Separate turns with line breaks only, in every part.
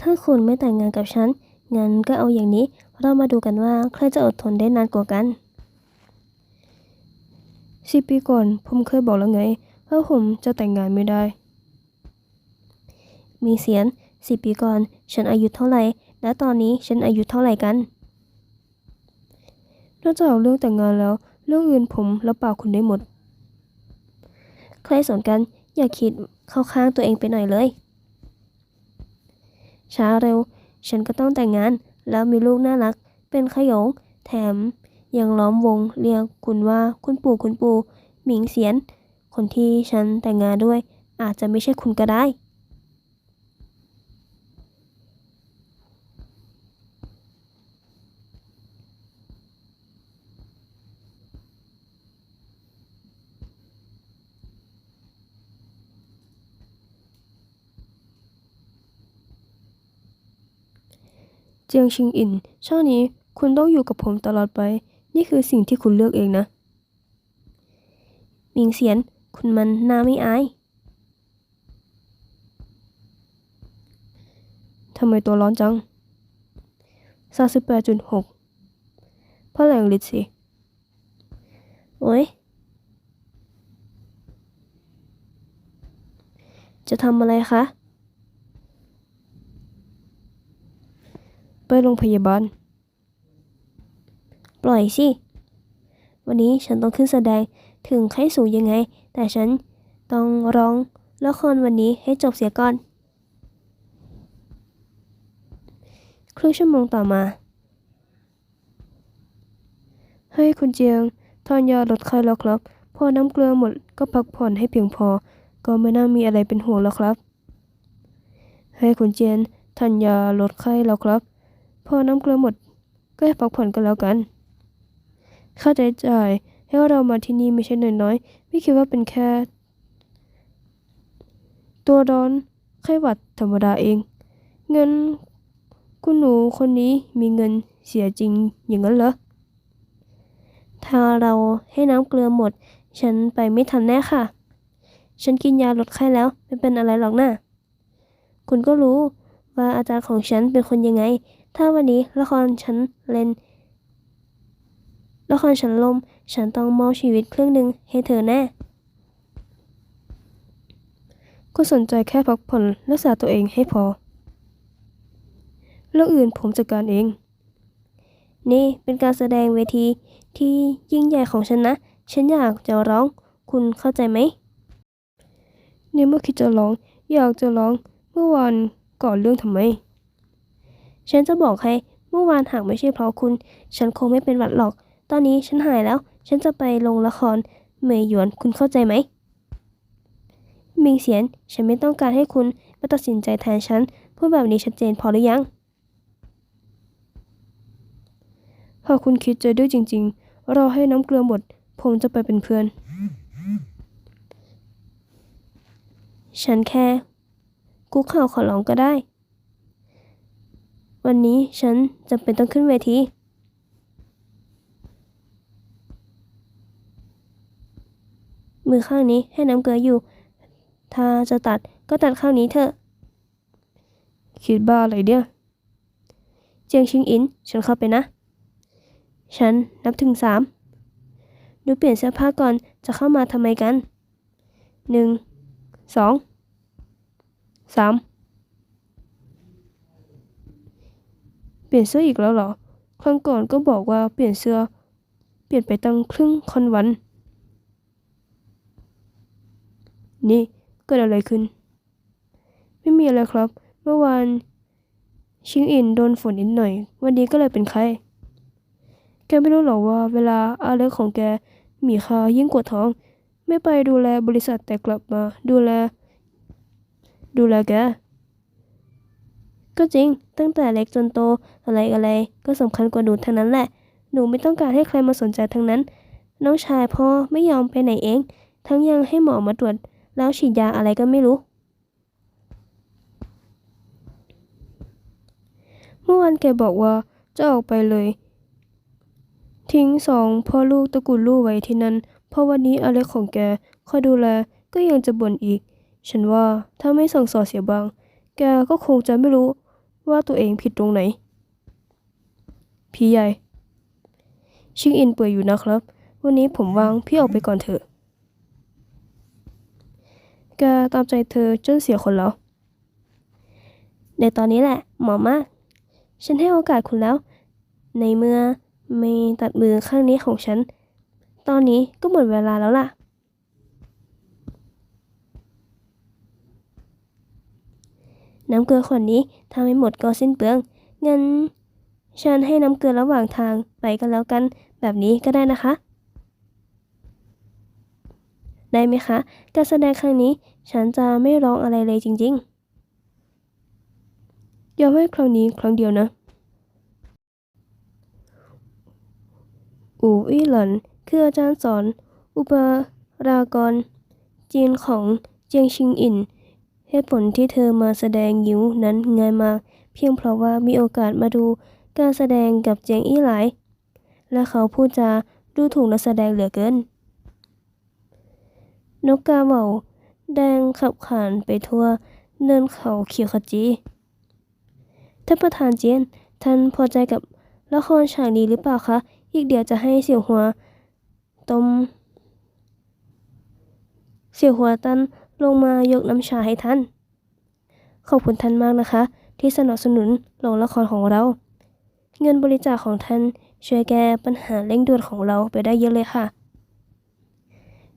ถ้าคุณไม่แต่งงานกับฉัน งั้นก็เอาอย่างนี้ เรามาดูกันว่าใครจะอดทนได้นานกว่ากัน
สิบปีก่อนผมเคยบอกแล้วไงว่าผมจะแต่งงานไม่ได้
มีเสียนสิปีก่อนฉันอายุเท่าไหร่ และตอนนี้ฉันอายุเท่าไหร่กัน
นอกจากเรื่องแต่งงานแล้ว เรื่องอื่นผมรับปากคุณได้หมด
ใครสนกันอย่าคิดเข้าข้างตัวเองไปหน่อยเลย ช้าเร็ว ฉันก็ต้องแต่งงาน แล้วมีลูกน่ารัก เป็นขยง แถม ยังล้อมวงเรียกคุณว่าคุณปู่คุณปู่หมิงเสียน คนที่ฉันแต่งงานด้วย อาจจะไม่ใช่คุณก็ได้
เจียงชิงอินช่วงนี้คุณต้องอยู่กับผมตลอดไป นี่คือสิ่งที่คุณเลือกเองนะ
มิงเสียน คุณมันน่าไม่อาย
ทำไมตัวร้อนจังสาสิบแปดจุดหกพระแหล่งฤทธิ์สิ
โอ้ย จะทำอะไรคะ
ไปโรงพยาบาล
ปล่อยสิ วันนี้ฉันต้องขึ้นแสดงถึงไข้สูงยังไง แต่ฉันต้องร้องละครวันนี้ให้จบเสียก่อน ครึ่งชั่วโมงต่อมา
ให้คุณเจียงทานยาลดไข้แล้วครับ พอน้ำเกลือหมดก็พักผ่อนให้เพียงพอ ก็ไม่น่ามีอะไรเป็นห่วงแล้วครับ ให้คุณเจียนทานยาลดไข้แล้วครับ พอน้ำเกลือหมด ก็ให้พักผ่อนกันแล้วกัน ค่าใช้จ่ายให้เรามาที่นี่ไม่ใช่น้อยๆไม่คิดว่าเป็นแค่ ตัวร้อนไข้หวัดธรรมดาเอง เงินคุณหนูคนนี้มีเงินเสียจริงอย่างนั้นเหรอ
ถ้าเราให้น้ำเกลือหมด ฉันไปไม่ทันแน่ค่ะ ฉันกินยาลดไข้แล้ว ไม่เป็นอะไรหรอกนะคุณก็รู้ว่าอาจารย์ของฉันเป็นคนยังไง ถ้าวันนี้ละครฉันเล่น ละครฉันลม ฉันต้องมอบชีวิตครึ่งหนึ่งให้เธอแน่
ก็สนใจแค่พักผ่อนรักษาตัวเองให้พอ เรื่องอื่นผมจัดการเอง
นี่เป็นการแสดงเวทีที่ยิ่งใหญ่ของฉันนะ ฉันอยากจะร้อง คุณเข้าใจไหม
เนี่ยเมื่อคิดจะร้อง อยากจะร้องเมื่อวานก่อนเรื่องทำไม
ฉันจะบอกให้เมื่อวานหากไม่ใช่เพราะคุณ ฉันคงไม่เป็นหวัดหรอก ตอนนี้ฉันหายแล้ว ฉันจะไปลงละคร เมยหยวนคุณเข้าใจไหมมิงเสียน ฉันไม่ต้องการให้คุณมาตัดสินใจแทนฉัน พูดแบบนี้ชัดเจนพอหรือยัง
หากคุณคิดจะดื้อจริง ๆ เราให้น้ำเกลือหมด ผมจะไปเป็นเพื่อน
ฉันแค่คุกเข่าขอร้องก็ได้ วันนี้ฉันจำเป็นต้องขึ้นเวที มือข้างนี้ให้น้ำเกลืออยู่ ถ้าจะตัดก็ตัดข้างนี้เถอะ
คิดบ้าอะไรเนี่ย
เจียงชิงอิน ฉันเข้าไปนะ ฉันนับถึงสามดูเปลี่ยนเสื้อผ้าก่อนจะเข้ามาทำไมกันหนึ่งสอง
สาม เปลี่ยนเสื้ออีกแล้วเหรอ ครั้งก่อนก็บอกว่าเปลี่ยนเสื้อ เปลี่ยนไปตั้งครึ่งคอนวัน นี่เกิดอะไรขึ้น ไม่มีอะไรครับ เมื่อวาน ชิงอินโดนฝนนิดหน่อย วันนี้ก็เลยเป็นไข้แกไม่รู้หรอกว่าเวลาอาเล็กของแกมีค่ายิ่งกว่าท้อง ไม่ไปดูแลบริษัทแต่กลับมา ดูแล ดูแลแก
ก็จริง ตั้งแต่เล็กจนโตอะไรอะไรก็สำคัญกว่าหนูทั้งนั้นแหละ หนูไม่ต้องการให้ใครมาสนใจทั้งนั้น น้องชายพ่อไม่ยอมไปไหนเอง ทั้งยังให้หมอมาตรวจ แล้วฉีดยาอะไรก็ไม่รู้
เมื่อวานแกบอกว่าจะออกไปเลย ทิ้งสองพ่อลูกตะกูลลู่ไว้ที่นั่นเพราะวันนี้อเล็กของแกคอยดูแลก็ยังจะบ่นอีก ฉันว่าถ้าไม่สั่งสอนเสียบ้าง แกก็คงจะไม่รู้ ว่าตัวเองผิดตรงไหน พี่ใหญ่ ชิงอินเป่วยอยู่นะครับ วันนี้ผมวางพี่ออกไปก่อนเถอะแกตามใจเธอจนเสียคนแล้ว
ในตอนนี้แหละเหมาะมาก ฉันให้โอกาสคุณแล้ว ในเมื่อไม่ตัดมือข้างนี้ของฉัน ตอนนี้ก็หมดเวลาแล้วล่ะ น้ำเกลือขวดนี้ทำให้หมดก็สิ้นเปลือง งั้นฉันให้น้ำเกลือระหว่างทางไปกันแล้วกัน แบบนี้ก็ได้นะคะ ได้ไหมคะ การแสดงครั้งนี้ฉันจะไม่ร้องอะไรเลยจริงๆ
ยอมให้ครั้งนี้ครั้งเดียวนะ อูอีหลันคืออาจารย์สอน อุปรากรจีนของเจียงชิงอิน เหตุผลที่เธอมาแสดงยิวนั้นง่ายมาก เพียงเพราะว่ามีโอกาสมาดูการแสดงกับเจียงอี้หลายและเขาพูดจาดูถูกนักแสดงเหลือเกิน นกกาเหว่าแดงขับขานไปทั่ว เนินเขาเขียวขจีท่านประธานเจียน ท่านพอใจกับละครฉากนี้หรือเปล่าคะ อีกเดี๋ยวจะให้เสี่ยวหัวต้มเสี่ยวหัวตัน ลงมายกน้ำชาให้ท่าน ขอบคุณท่านมากนะคะ ที่สนับสนุนโรงละครของเรา เงินบริจาคของท่านช่วยแก้ปัญหาเร่งด่วนของเราไปได้เยอะเลยค่ะ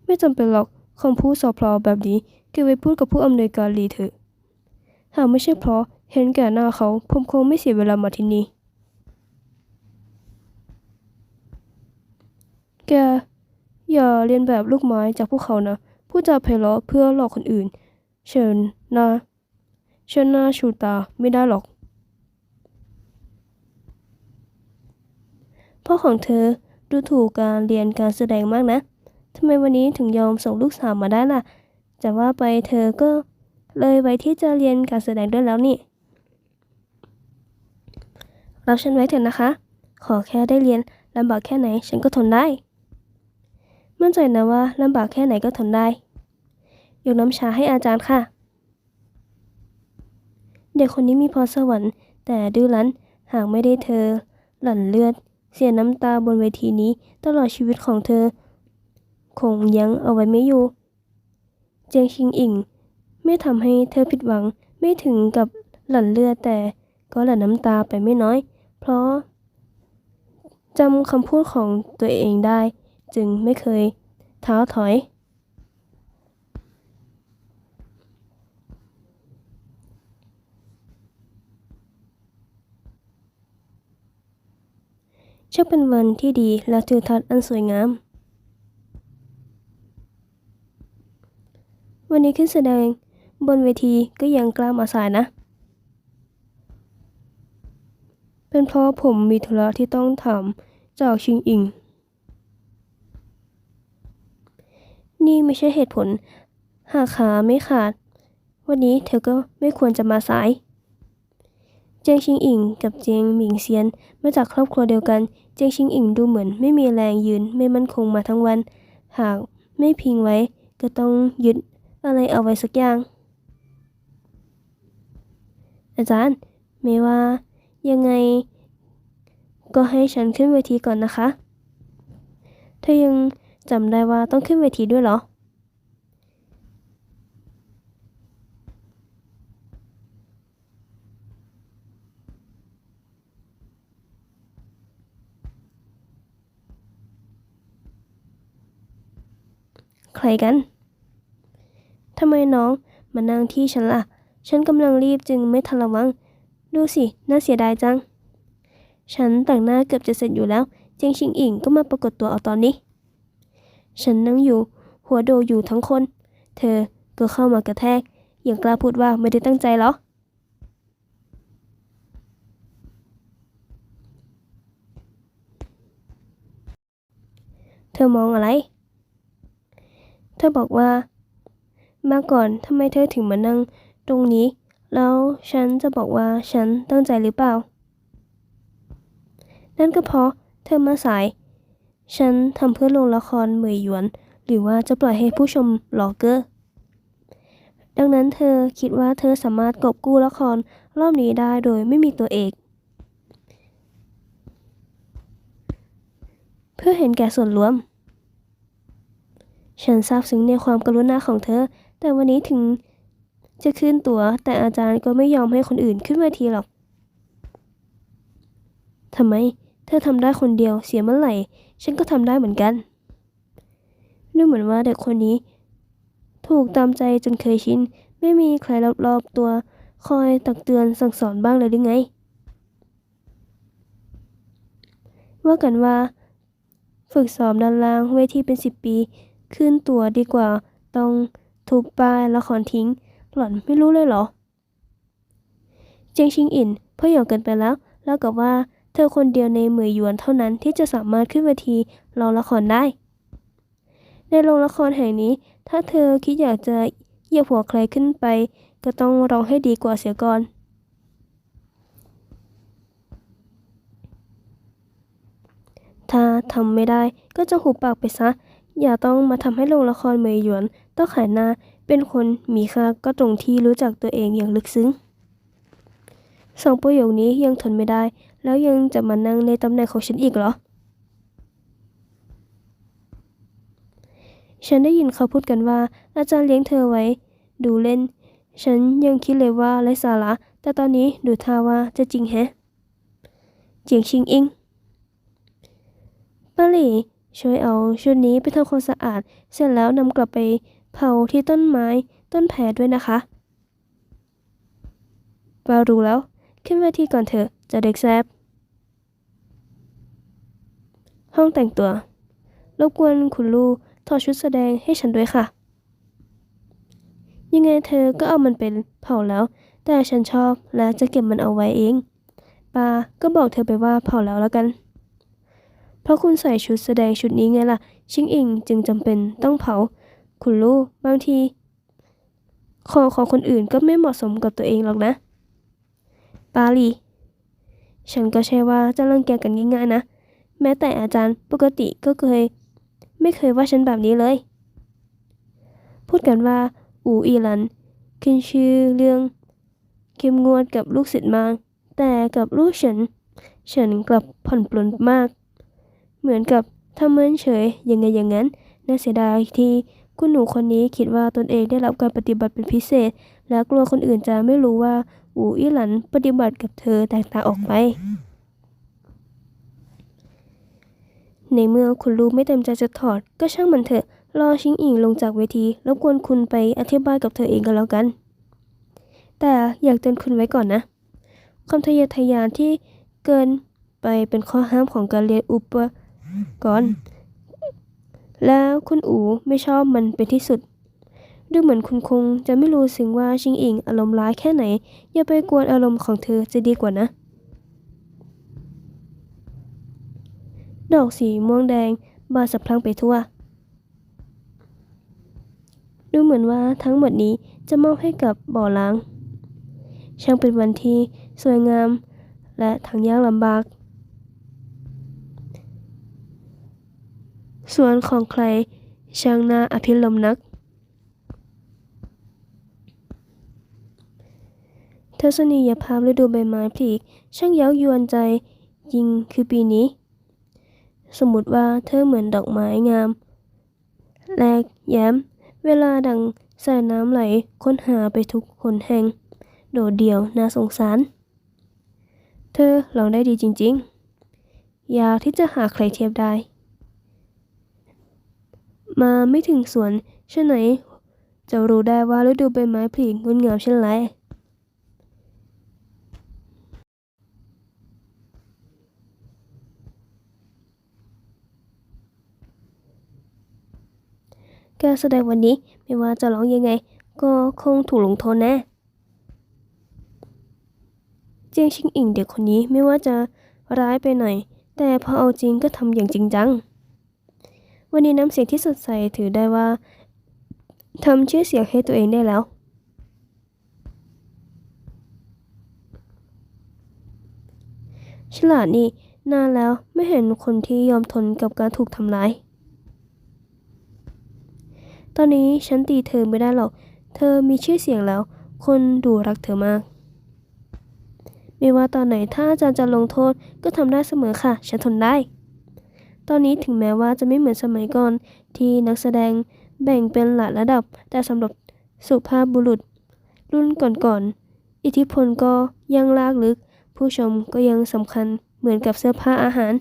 ไม่จำเป็นหรอกคำพูดสอพลอแบบนี้เก็บไว้พูดกับผู้อำนวยการลีเถอะ หากไม่ใช่เพราะเห็นแก่หน้าเขาผมคงไม่เสียเวลามาที่นี่ แกอย่าเรียนแบบลูกไม้จากพวกเขานะ พูดจาไพเราะเพื่อหลอกคนอื่น เชิญนะเชิญนาชูตาไม่ได้หรอก
พ่อของเธอดูถูกการเรียนการแสดงมากนะทำไมวันนี้ถึงยอมส่งลูกสาวมาได้ล่ะจะว่าไปเธอก็เลยไว้ที่จะเรียนการแสดงด้วยแล้วนี่รับฉันไว้เถอะนะคะ ขอแค่ได้เรียนลำบากแค่ไหนฉันก็ทนได้ มั่นใจนะว่าลำบากแค่ไหนก็ทนได้ยกน้ำชาให้อาจารย์ค่ะ เด็กคนนี้มีพรสวรรค์ แต่ดื้อรั้นหากไม่ได้เธอ หลั่นเลือด เสียน้ำตาบนเวทีนี้ ตลอดชีวิตของเธอ คงยังเอาไว้ไม่อยู่ เจียงชิงอิงไม่ทำให้เธอผิดหวังไม่ถึงกับหลั่นเลือดแต่ก็หลั่นน้ำตาไปไม่น้อย เพราะจำคำพูดของตัวเองได้ จึงไม่เคยท้าถอย ช่างเป็นวันที่ดีและทิวทัศน์อันสวยงาม วันนี้ขึ้นแสดงบนเวทีก็ยังกล้ามาสายนะ เป็นเพราะผมมีธุระที่ต้องถามจากชิงอิง นี่ไม่ใช่เหตุผล หากขาไม่ขาด วันนี้เธอก็ไม่ควรจะมาสาย เจียงชิงอิงกับเจียงหมิงเซียนมาจากครอบครัวเดียวกัน เจียงชิงอิงดูเหมือนไม่มีแรงยืนไม่มั่นคงมาทั้งวัน หากไม่พิงไว้ก็ต้องยึดอะไรเอาไว้สักอย่าง อาจารย์ ไม่ว่ายังไง ก็ให้ฉันขึ้นเวทีก่อนนะคะ เธอยัง จำได้ว่าต้องขึ้นเวทีด้วยเหรอ ใครกัน ทำไมน้องมานั่งที่ฉันล่ะ ฉันกำลังรีบจึงไม่ทันระวัง ดูสิ น่าเสียดายจัง ฉันแต่งหน้าเกือบจะเสร็จอยู่แล้ว เจียงชิงอิงก็มาปรากฏตัวเอาตอนนี้ ฉันนั่งอยู่ หัวโดอยู่ทั้งคน เธอก็เข้ามากระแทก อย่างกล้าพูดว่าไม่ได้ตั้งใจหรอ เธอมองอะไร เธอบอกว่า มาก่อนทำไมเธอถึงมานั่งตรงนี้ แล้วฉันจะบอกว่าฉันตั้งใจหรือเปล่า นั่นก็เพราะเธอมาสาย ฉันทำเพื่อลงละครเหมยหยวน หรือว่าจะปล่อยให้ผู้ชมหลอกเกอร์ดังนั้นเธอคิดว่าเธอสามารถกอบกู้ละครรอบนี้ได้โดยไม่มีตัวเอก เพื่อเห็นแก่ส่วนรวม ฉันซาบซึ้งในความกรุณาของเธอ แต่วันนี้ถึงจะขึ้นตัวแต่อาจารย์ก็ไม่ยอมให้คนอื่นขึ้นเวทีหรอกทำไม เธอทำได้คนเดียวเสียเมื่อไหร่ ฉันก็ทำได้เหมือนกันดูเหมือนว่าเด็กคนนี้ ถูกตามใจจนเคยชิน ไม่มีใครรอบๆตัวคอยตักเตือนสั่งสอนบ้างเลยหรือไง ว่ากันว่า ฝึกซ้อมด้านล่างเวทีเป็นสิบปี ขึ้นตัวดีกว่า ต้องทุบป้ายละครทิ้ง หล่อนไม่รู้เลยเหรอ เจียงชิงอินเพ่อหยอกเกินไปแล้ว แล้วกับว่า เธอคนเดียวในเหมยหยวนเท่านั้นที่จะสามารถขึ้นเวทีรองละครได้ ในโรงละครแห่งนี้ ถ้าเธอคิดอยากจะเหยียบหัวใครขึ้นไป ก็ต้องร้องให้ดีกว่าเสียก่อนถ้าทำไม่ได้ก็จะหุบปากไปซะ อย่าต้องมาทำให้โรงละครเหมยหยวน ต้องขายหน้า เป็นคนมีค่าก็ตรงที่รู้จักตัวเองอย่างลึกซึ้งสองประโยคนี้ยังทนไม่ได้ แล้วยังจะมานั่งในตำแหน่งของฉันอีกเหรอ ฉันได้ยินเขาพูดกันว่า อาจารย์เลี้ยงเธอไว้ ดูเล่น ฉันยังคิดเลยว่าไร้สาระ แต่ตอนนี้ดูท่าว่าจะจริงแฮะ เจียงชิงอิงป้าหลี่ช่วยเอาชุดนี้ไปทำความสะอาด เสร็จแล้วนำกลับไปเผาที่ต้นไม้ต้นแผ่ด้วยนะคะป้ารู้แล้ว ขึ้นเวทีก่อนเถอะ จะเด็กแซบห้องแต่งตัว รบกวนคุณลูถอดชุดแสดงให้ฉันด้วยค่ะ ยังไงเธอก็เอามันเป็นเผาแล้ว แต่ฉันชอบและจะเก็บมันเอาไว้เองปาก็บอกเธอไปว่าเผาแล้วแล้วกัน เพราะคุณใส่ชุดแสดงชุดนี้ไงล่ะ ชิงอิงจึงจำเป็นต้องเผา คุณลูบางทีของของคนอื่นก็ไม่เหมาะสมกับตัวเองหรอกนะ ปาลี ฉันก็ใช่ว่าจะรังแกกันง่ายๆนะ แม้แต่อาจารย์ปกติก็เคย ไม่เคยว่าฉันแบบนี้เลย พูดกันว่า อูอีหลัน ขึ้นชื่อเรื่องเข้มงวดกับลูกศิษย์มากแต่กับลูกฉัน ฉันกลับผ่อนปลนมาก เหมือนกับทำเหมินเฉยยังไงอย่างนั้นน่าเสียดายที่คุณหนูคนนี้คิดว่าตนเองได้รับการปฏิบัติเป็นพิเศษ และกลัวคนอื่นจะไม่รู้ว่า อูอีหลันปฏิบัติกับเธอแตกต่างออกไป ในเมื่อคุณลูกไม่เต็มใจจะถอด ก็ช่างมันเถอะ รอชิงอิงลงจากเวทีแล้วกวนคุณไปอธิบายกับเธอเองก็แล้วกัน แต่อยากเตือนคุณไว้ก่อนนะความทะเยอทะยานที่เกินไปเป็นข้อห้ามของการเรียนอุปกรณ์ แล้วคุณอูไม่ชอบมันเป็นที่สุด ดูเหมือนคุณคงจะไม่รู้สึงว่าชิงอิงอารมณ์ร้ายแค่ไหน อย่าไปกวนอารมณ์ของเธอจะดีกว่านะ ดอกสีม่วงแดงบานสะพรั่งไปทั่ว ดูเหมือนว่าทั้งหมดนี้จะมอบให้กับบ่อล้าง ช่างเป็นวันที่สวยงาม และทั้งยากลำบากส่วนของใครช่างน่าอภิรมนัก ทัศนียภาพฤดูใบไม้ผลิช่างเย้ายวนใจ ยิ่งคือปีนี้ สมมติว่าเธอเหมือนดอกไม้งาม แลกแย้ม เวลาดังสายน้ำไหลค้นหาไปทุกหนแห่ง โดดเดี่ยวน่าสงสาร เธอลองได้ดีจริงๆอยากที่จะหาใครเทียบได้ มาไม่ถึงสวนเช่นไหนจะรู้ได้ว่าฤดูใบไม้ผลิงดงามเช่นไร การแสดงวันนี้ไม่ว่าจะร้องยังไง ก็คงถูกลงโทษแน่เจียงชิงอิงเด็กคนนี้ไม่ว่าจะร้ายไปหน่อย แต่พอเอาจริงก็ทำอย่างจริงจัง วันนี้น้ำเสียงที่สดใสถือได้ว่าทำชื่อเสียงให้ตัวเองได้แล้ว ฉลาดนี่นานแล้วไม่เห็นคนที่ยอมทนกับการถูกทำร้าย ตอนนี้ฉันตีเธอไม่ได้หรอก เธอมีชื่อเสียงแล้ว คนดูรักเธอมาก ไม่ว่าตอนไหนถ้าอาจารย์จะลงโทษก็ทำได้เสมอค่ะ ฉันทนได้ ตอนนี้ถึงแม้ว่าจะไม่เหมือนสมัยก่อน ที่นักแสดงแบ่งเป็นหลายระดับ แต่สำหรับสุภาพบุรุษ รุ่นก่อนๆ อิทธิพลก็ยังลากลึก ผู้ชมก็ยังสำคัญเหมือนกับเสื้อผ้าอาหาร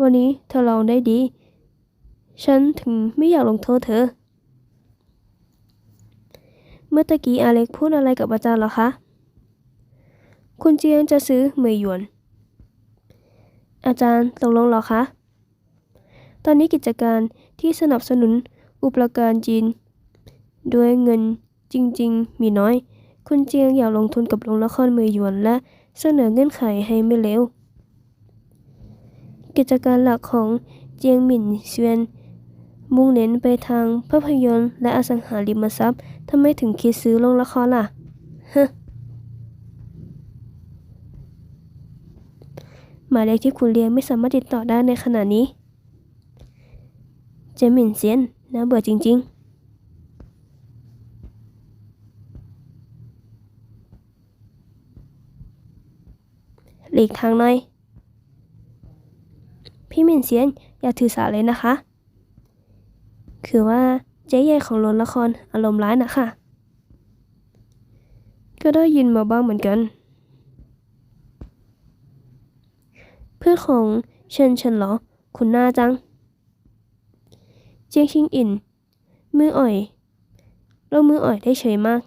วันนี้เธอลองได้ดี ฉันถึงไม่อยากลงโทษเธอ เมื่อตะกี้อาเล็กพูดอะไรกับอาจารย์เหรอคะ คุณเจียงจะซื้อเหมยหยวน อาจารย์ตกลงเหรอคะ ตอนนี้กิจการที่สนับสนุนอุปการจีน ด้วยเงินจริง ๆ มีน้อย คุณเจียงอยากลงทุนกับโรงละครเหมยหยวนและเสนอเงื่อนไขให้ไม่เลวกิจการหลักของเจียงหมินเซียน มุ่งเน้นไปทางภาพยนตร์และอสังหาริมทรัพย์ทำไมถึงคิดซื้อโรงละครล่ะฮะหมายเลขที่คุณเรียกไม่สามารถติดต่อได้ในขณะนี้ เจมินเซียนน่าเบื่อจริง ๆหลีกทางหน่อย พี่มินเซียนอย่าถือสาเลยนะคะ คือว่าเจ๊ใหญ่ของโรงละครอารมณ์ร้ายนะคะก็ได้ยินมาบ้างเหมือนกัน เพื่อนของเชิญเฉินเหรอ คุณหน้าจัง เจียงชิงอิน มืออ่อยเรามืออ่อยได้เฉยมาก